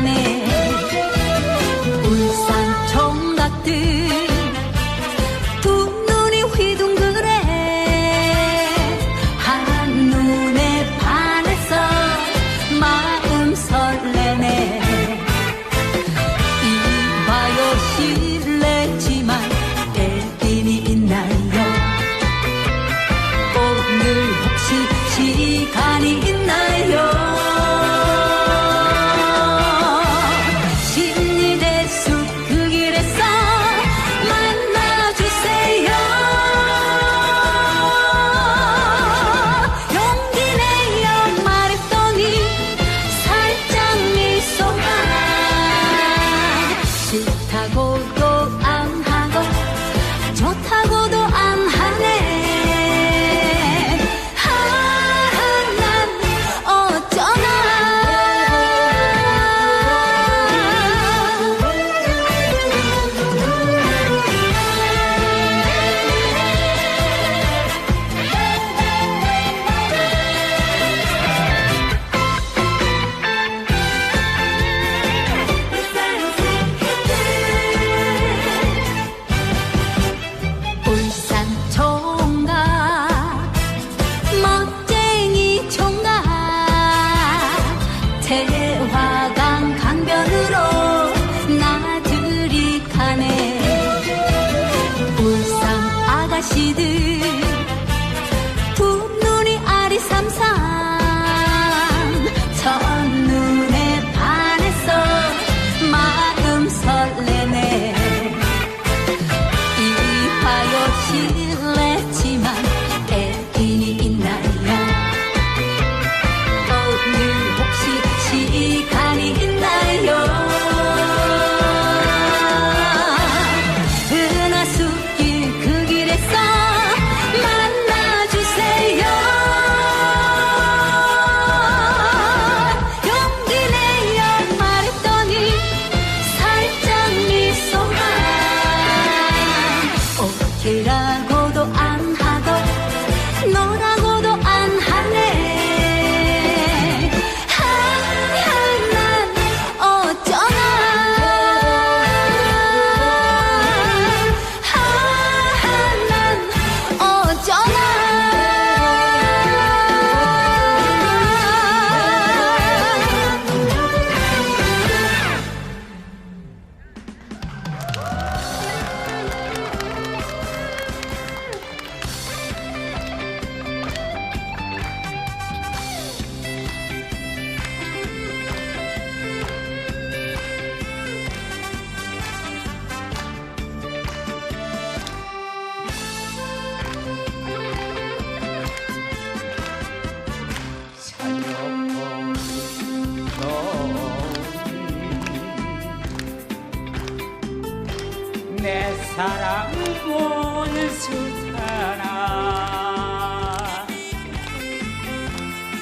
mañana. 西的。 사랑을 모는 수산아.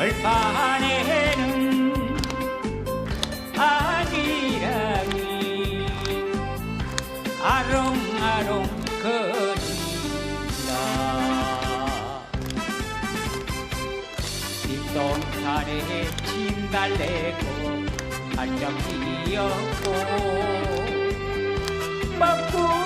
얼판에는 바지락이 아롱아롱 거린다. 뒷동산에 진달래고 발짝 뛰었고 먹고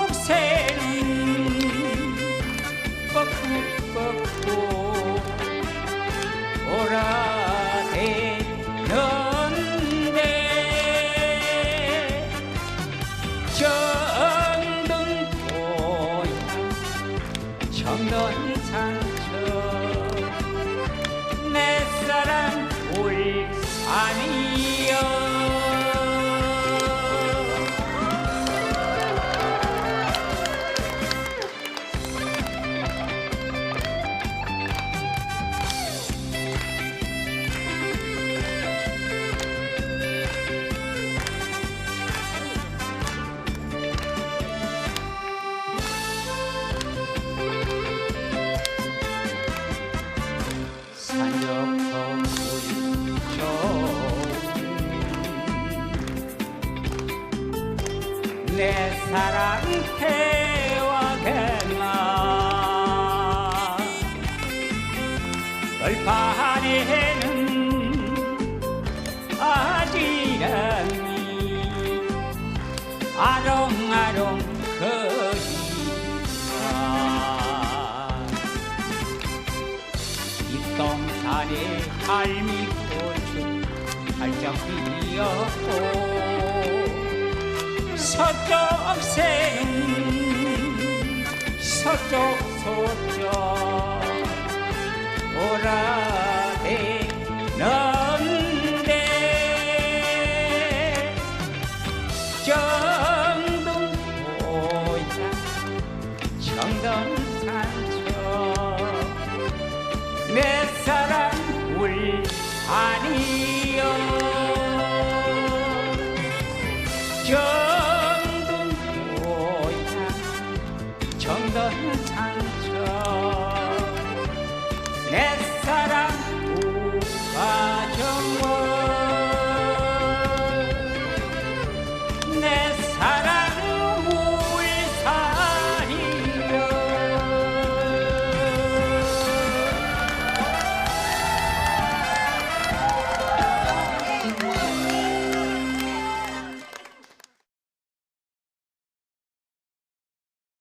넌 상처. 내 사랑 올 아니 내 사랑 태워겠나? 얼판에는 아지랑이 아롱아롱 거리가 입동산에 갈미꽃이 활짝 피었고 서쪽생 서쪽 서쪽 오라대 넘대 정동 모자 정동 산천 내 사랑 울 아니.